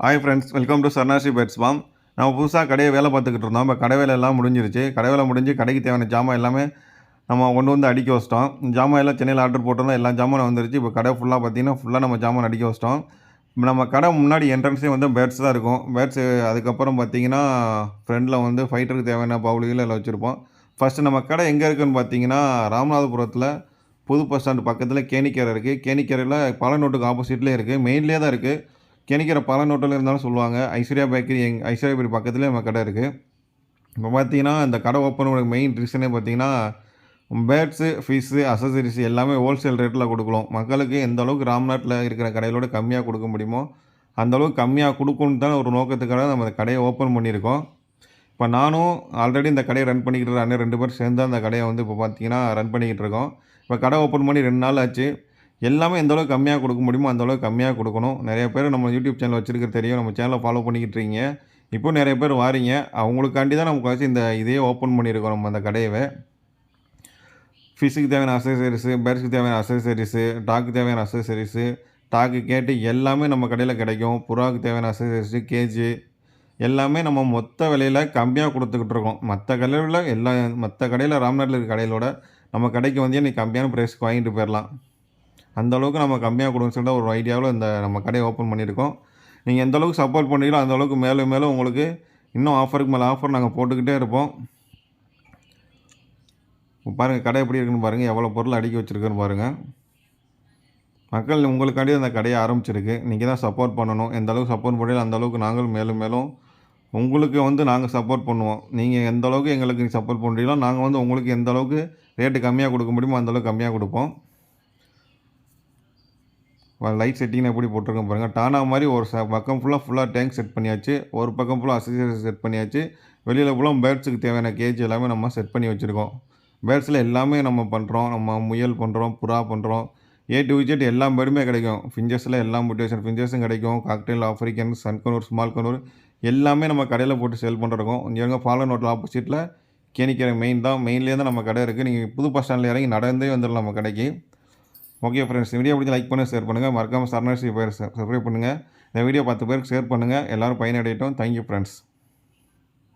Hi friends welcome to Saranasi pets farm நம்ம புதுசாக கடையை வேலை பார்த்துக்கிட்டு இருந்தோம். இப்போ கடை வேலை எல்லாம் முடிஞ்சிருச்சு. கடை வேலை முடிஞ்சு கடைக்கு தேவையான ஜாமான் எல்லாமே நம்ம கொண்டு வந்து அடிக்க வச்சிட்டோம். ஜாமான் எல்லாம் சென்னையில் ஆர்டர் போட்டிருந்தோம். எல்லா ஜாமானும் வந்துருச்சு. இப்போ கடை ஃபுல்லாக பார்த்தீங்கன்னா ஃபுல்லாக நம்ம ஜாமான் அடிக்க வச்சிட்டோம். இப்போ நம்ம கடை முன்னாடி என்ட்ரன்ஸே வந்து பேட்ஸ் தான் இருக்கும். பேட்ஸு அதுக்கப்புறம் பார்த்தீங்கன்னா ஃப்ரெண்டில் வந்து ஃபைட்டருக்கு தேவையான பவுலிகள் எல்லாம் வச்சுருப்போம். ஃபஸ்ட்டு நம்ம கடை எங்கே இருக்குதுன்னு பார்த்தீங்கன்னா ராமநாதபுரத்தில் புது பஸ் ஸ்டாண்டு பக்கத்தில் கேணிக்கரை இருக்குது கேணிக்கரையில் பழநோட்டுக்கு ஆப்போசிட்லேயே இருக்குது மெயின்லேயே தான் இருக்குது கேணிக்கரை பழநோட்டில் இருந்தாலும் சொல்லுவாங்க. ஐஸ்வர்யா பேக்கரி எங் ஐஸ்வர்யா பேக்கரி பக்கத்துலேயே நம்ம கடை இருக்குது இப்போ பார்த்தீங்கன்னா இந்த கடை ஓப்பன் பண்ணுற மெயின் ரீசனே பார்த்தீங்கன்னா பேர்ட்ஸு ஃபிஷ்ஷு அசசரிஸ் எல்லாமே ஹோல்சேல் ரேட்டில் கொடுக்கலாம் மக்களுக்கு எந்த அளவுக்கு ராம்நாட்டில் இருக்கிற கடையிலோட கம்மியாக கொடுக்க முடியுமோ அந்த அளவுக்கு கம்மியாக கொடுக்கணுன்னு தான் ஒரு நோக்கத்துக்காக நம்ம இந்த கடையை ஓப்பன் பண்ணியிருக்கோம். இப்போ நானும் ஆல்ரெடி இந்த கடையை ரன் பண்ணிக்கிட்டு இருக்க அண்ணன் ரெண்டு பேரும் சேர்ந்து அந்த கடையை வந்து இப்போ பார்த்தீங்கன்னா ரன் பண்ணிக்கிட்டு இருக்கோம். இப்போ கடை ஓப்பன் பண்ணி ரெண்டு நாள் ஆச்சு. எல்லாமே எந்த அளவுக்கு கம்மியாக கொடுக்க முடியுமோ அந்த அளவுக்கு கம்மியாக கொடுக்கணும். நிறைய பேர் நம்ம யூடியூப் சேனல் வச்சுருக்க தெரியும். நம்ம சேனலை ஃபாலோ பண்ணிக்கிட்டு இருக்கீங்க. இப்போ நிறைய பேர் வாரீங்க. அவங்களுக்காண்டி தான் நமக்கு இந்த இதையே ஓப்பன் பண்ணியிருக்கோம் நம்ம அந்த கடையவை. ஃபிஷுக்கு தேவையான அசசரிஸு பேர்ஸுக்கு தேவையான அசசரிஸு டாக்கு தேவையான அசசரிஸு டாக்கு கேட்டு எல்லாமே நம்ம கடையில் கிடைக்கும். புறாவுக்கு தேவையான அசசரிஸு கேஜி எல்லாமே நம்ம மொத்த விலையில் கம்மியாக கொடுத்துக்கிட்டு இருக்கோம். மற்ற கடையில் எல்லா மற்ற கடையில் ராம்நாட்டில் இருக்க கடையிலோட நம்ம கடைக்கு வந்து நீ கம்மியான ப்ரைஸ்க்கு வாங்கிட்டு போயிடலாம் அந்த அளவுக்கு நம்ம கம்மியாக கொடுங்கன்னு சொல்லிட்டு ஒரு ஐடியாவில் இந்த நம்ம கடையை ஓப்பன் பண்ணியிருக்கோம். நீங்கள் எந்த அளவுக்கு சப்போர்ட் பண்ணுறீங்களோ அந்தளவுக்கு மேலும் மேலும் உங்களுக்கு இன்னும் ஆஃபருக்கு மேலே ஆஃபர் நாங்கள் போட்டுக்கிட்டே இருப்போம். பாருங்கள் கடை எப்படி இருக்குன்னு பாருங்கள் எவ்வளோ பொருள் அடுக்கி வச்சுருக்குன்னு பாருங்கள் மக்கள் உங்களுக்காண்டி அந்த கடையை ஆரம்பிச்சிருக்கு. நீங்கள் தான் சப்போர்ட் பண்ணணும். எந்த அளவுக்கு சப்போர்ட் பண்ணல அந்த அளவுக்கு நாங்களும் மேலும் மேலும் உங்களுக்கு வந்து நாங்கள் சப்போர்ட் பண்ணுவோம். நீங்கள் எந்த அளவுக்கு எங்களுக்கு சப்போர்ட் பண்ணுறீங்களோ நாங்கள் வந்து உங்களுக்கு எந்த அளவுக்கு ரேட்டு கம்மியாக கொடுக்க முடியுமோ அந்த அளவுக்கு கம்மியாக கொடுப்போம். லைட் செட்டிங் எப்படி போட்டிருக்கோம் பாருங்கள் டானா மாதிரி ஒரு ச பக்கம் ஃபுல்லாக ஃபுல்லாக டேங்க் செட் பண்ணியாச்சு. ஒரு பக்கம் ஃபுல்லாக அசசரிஸ் செட் பண்ணியாச்சு. வெளியில் ஃபுல்லாக பேர்ட்ஸுக்கு தேவையான கேஜ் எல்லாமே நம்ம செட் பண்ணி வச்சுருக்கோம். பேர்ட்ஸில் எல்லாமே நம்ம பண்ணுறோம் நம்ம முயல் பண்ணுறோம் புறா பண்ணுறோம் ஏ டு விஜெட் எல்லா பேருமே கிடைக்கும். ஃபிஞ்சர்ஸில் எல்லா முட்டேஷன் ஃபிஞ்சர்ஸும் கிடைக்கும். Cocktail African sun conure small conure எல்லாமே நம்ம கடையில் போட்டு சேல் பண்ணுறோம் இங்கே ஃபாலன் ஹோட்டல் ஆப்போசிட்டில் கேணிக்கிற மெயின் தான். மெயின்லேயே தான் நம்ம கடை இருக்குது நீங்கள் புது பஸ் ஸ்டாண்டில் இறங்கி நடந்தே வந்துடலாம் நம்ம கடைக்கு. ஓகே ஃப்ரெண்ட்ஸ் இந்த வீடியோ பிடிச்சி லைக் பண்ணி ஷேர் பண்ணுங்கள் மறக்காமல் சரணாசி பேர் சப்ஸ்கிரைப் பண்ணுங்கள் இந்த வீடியோ பத்து பேருக்கு ஷேர் பண்ணுங்கள் எல்லோரும் பயனடையட்டும். Thank you friends